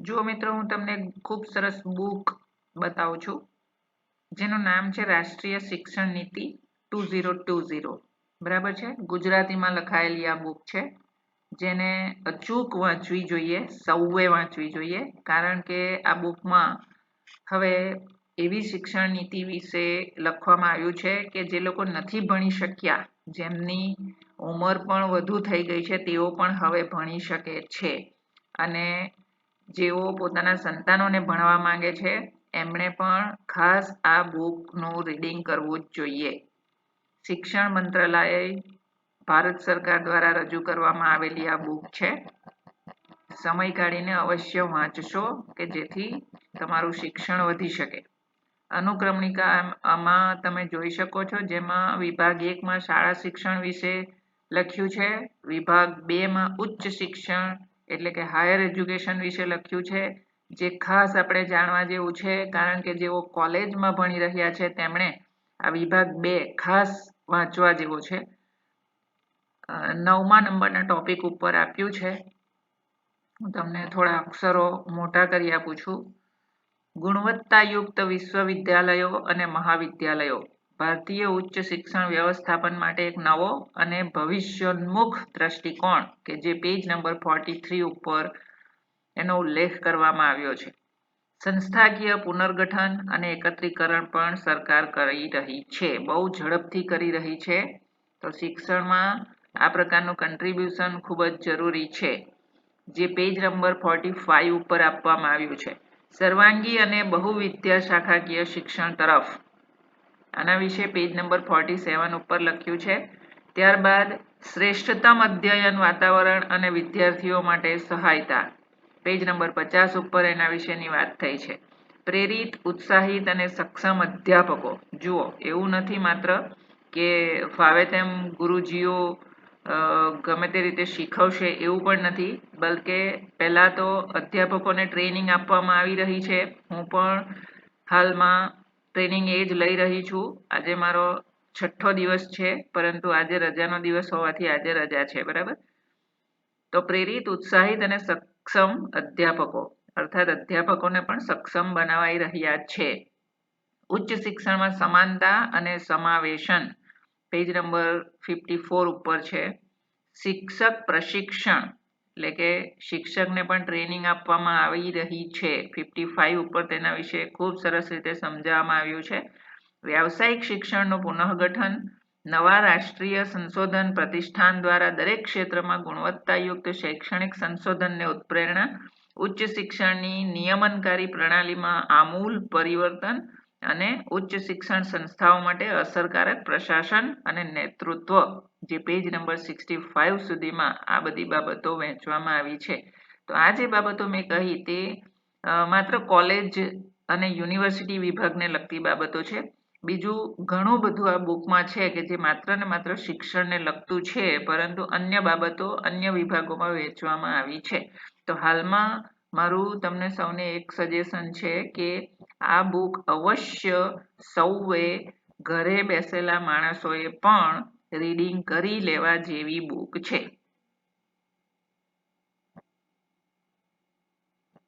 જુઓ મિત્રો, હું તમને ખૂબ સરસ બુક બતાવું છું. જેનું નામ છે રાષ્ટ્રીય શિક્ષણ નીતિ ટુ ઝીરો ટુ ઝીરો. બરાબર છે? ગુજરાતીમાં લખાયેલી આ બુક છે. જેને અચૂક વાંચવી જોઈએ, સૌએ વાંચવી જોઈએ, કારણ કે આ બુકમાં હવે એવી શિક્ષણ નીતિ વિશે લખવામાં આવ્યું છે કે જે લોકો નથી ભણી શક્યા. જેમની ઉંમર પણ વધુ થઈ ગઈ છે, તેઓ પણ હવે ભણી શકે છે. અને જેઓ પોતાના સંતાનોને ભણવા માંગે છે, એમણે પણ ખાસ આ બુકનું રીડિંગ કરવું જ જોઈએ. શિક્ષણ મંત્રાલય, ભારત સરકાર દ્વારા રજૂ કરવામાં આવેલી આ બુક છે. સમય કાઢીને અવશ્ય વાંચશો કે જેથી તમારું શિક્ષણ વધી શકે. અનુક્રમણિકા આમાં તમે જોઈ શકો છો જેમાં વિભાગ એકમાં શાળા શિક્ષણ વિશે લખ્યું છે, વિભાગ બેમાં ઉચ્ચ શિક્ષણ એટલે કે હાયર એજ્યુકેશન વિશે લખ્યું છે, જે ખાસ આપણે જાણવા જેવું છે, કારણ કે જેઓ કોલેજમાં ભણી રહ્યા છે, તેમણે આ વિભાગ બે ખાસ વાંચવા જેવો છે. નવમા નંબરના ટોપિક ઉપર આપ્યું છે. હું તમને થોડા અક્ષરો મોટા કરી આપું છું. ગુણવત્તાયુક્ત વિશ્વવિદ્યાલયો અને મહાવિદ્યાલયો. ભારતીય ઉચ્ચ શિક્ષણ વ્યવસ્થાપન માટે એક નવો અને ભવિષ્યોન્મુખ દ્રષ્ટિકોણ કે જે પેજ નંબર ફોર્ટી થ્રી ઉપર એનો ઉલ્લેખ કરવામાં આવ્યો છે. સંસ્થાકીય પુનર્ગઠન અને એકત્રીકરણ પણ સરકાર કરી રહી છે. બહુ ઝડપથી કરી રહી છે. તો શિક્ષણમાં આ પ્રકારનું કન્ટ્રીબ્યુશન ખૂબ જ જરૂરી છે. જે પેજ નંબર ફોર્ટી ફાઇવ ઉપર આપવામાં આવ્યું છે. સર્વાંગી અને બહુવિદ્યા શાખાકીય શિક્ષણ તરફ આના વિશે પેજ નંબર ફોર્ટી સેવન ઉપર લખ્યું છે. ત્યારબાદ શ્રેષ્ઠતમ અધ્યયન વાતાવરણ અને વિદ્યાર્થીઓ માટે સહાયતા. પેજ નંબર પચાસ ઉપર એના વિશેની વાત થઈ છે. પ્રેરિત, ઉત્સાહિત અને સક્ષમ અધ્યાપકો. જુઓ, એવું નથી માત્ર કે ફાવે તેમ ગુરુજીઓ ગમે તે રીતે શીખવશે એવું પણ નથી, બલકે પહેલાં તો અધ્યાપકોને ટ્રેનિંગ આપવામાં આવી રહી છે. હું પણ હાલમાં ટ્રેનિંગ એ જ લઈ રહી છું. આજે મારો છઠ્ઠો દિવસ છે, પરંતુ આજે રજાનો દિવસ હોવાથી આજે રજા છે, બરાબર? તો પ્રેરિત, ઉત્સાહિત અને સક્ષમ અધ્યાપકો, અર્થાત અધ્યાપકોને પણ સક્ષમ બનાવાઈ રહ્યા છે. ઉચ્ચ શિક્ષણમાં સમાનતા અને સમાવેશન, પેજ નંબર ફિફ્ટી ફોર ઉપર છે. શિક્ષક પ્રશિક્ષણ એટલે કે શિક્ષકને પણ ટ્રેનિંગ આપવામાં આવી રહી છે. ફિફ્ટી ફાઇવ ઉપર તેના વિશે ખૂબ સરસ રીતે સમજાવવામાં આવ્યું છે. વ્યાવસાયિક શિક્ષણનું પુનઃગઠન, નવા રાષ્ટ્રીય સંશોધન પ્રતિષ્ઠાન દ્વારા દરેક ક્ષેત્રમાં ગુણવત્તાયુક્ત શૈક્ષણિક સંશોધનને ઉત્પ્રેરણા, ઉચ્ચ શિક્ષણની નિયમનકારી પ્રણાલીમાં આમૂલ પરિવર્તન અને ઉચ્ચ શિક્ષણ સંસ્થાઓ માટે અસરકારક પ્રશાસન અને નેતૃત્વ, જે પેજ નંબર સિક્સટી ફાઇવ સુધીમાં આ બધી બાબતો વહેંચવામાં આવી છે. તો આ જે બાબતો મેં કહી તે માત્ર કોલેજ અને યુનિવર્સિટી વિભાગને લગતી બાબતો છે. બીજું, ઘણું બધું આ બુકમાં છે કે જે માત્ર ને માત્ર શિક્ષણને લગતું છે, પરંતુ અન્ય બાબતો અન્ય વિભાગોમાં વહેંચવામાં આવી છે. તો હાલમાં મારું તમને સૌને એક સજેશન છે કે આ બુક અવશ્ય સૌએ ઘરે બેસેલા માણસોએ પણ રીડિંગ કરી લેવા જેવી બુક છે.